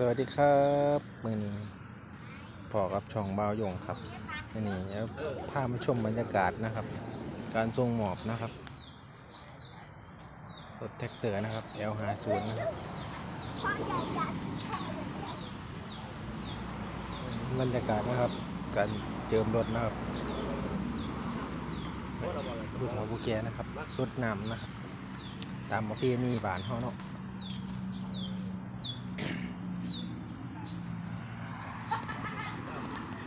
สวัสดีครับมือนี้พอกับช่องเบาหยงครับมือนี้แล้วพามาชมบรรยากาศนะครับ การส่งหมอบนะครับรถแท็กเตอร์นะครับ L50 นะครับบรรยากาศนะครับ การเจิมรถนะครับผู้เฒ่าผู้แก่นะครับรถนำนะครับ ตามประเพณีบ้านเฮาเนาะ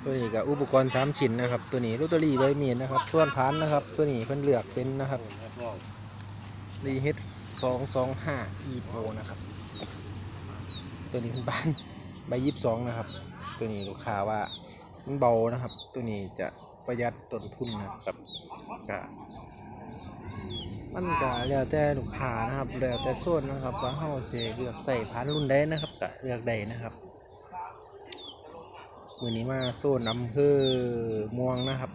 ตัวนี้กับอุปกรณ์สามชิ้นนะครับ ตัวนี้ลูตเตอรี่เลยมีนะครับส่วนพันนะครับ ตัวนี้เพิ่นเลือกเป็นนะครับรีเฮดสองสองห้าอีโนะครับ ตัวนี้เป็นบ้านใบยี่สิบสองนะครับ ตัวนี้ลูกค้าว่ามันเบานะครับ ตัวนี้จะประหยัดต้นทุนนะครับก็มันก็แล้วแต่ลูกค้านะครับแล้วแต่โซนนะครับว่าเฮาสิเลือกใส่พันรุ่นใดนะครับก็เลือกได้นะครับ มือนี้มาโซนอำเภอม่วงนะครับ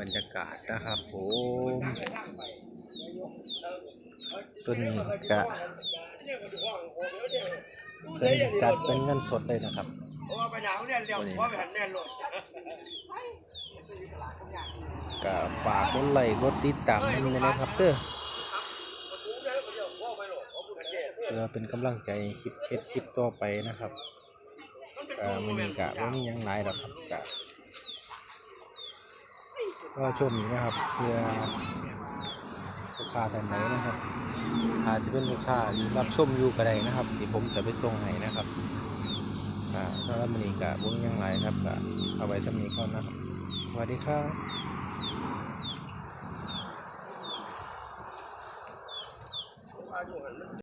บรรยากาศนะครับผมตัวนี้กะเป็นจัดเป็นเงินสดเลยนะครับเพราะว่าไปหนาวเนี่ยเร็วเพราะไปหันแน่นโหลดกะฝากกดไลค์กดติดตามให้ด้วยนะครับเด้อ เพื่อเป็นกำลังใจคลิปเฮ็ดคลิปต่อไปนะครับกะมื้อนี้กะบ่มียังหลายดอกครับกะก็ชมนี้นะครับเพื่อลูกค้าท่านใดนะครับอาจจะเป็นลูกค้าที่รับชมอยู่ก็ได้นะครับที่ผมจะไปส่งให้นะครับอ่าสำหรับมีกะบ่มียังหลายครับกะเอาไว้สำนี้ก่อนนะครับสวัสดีครับ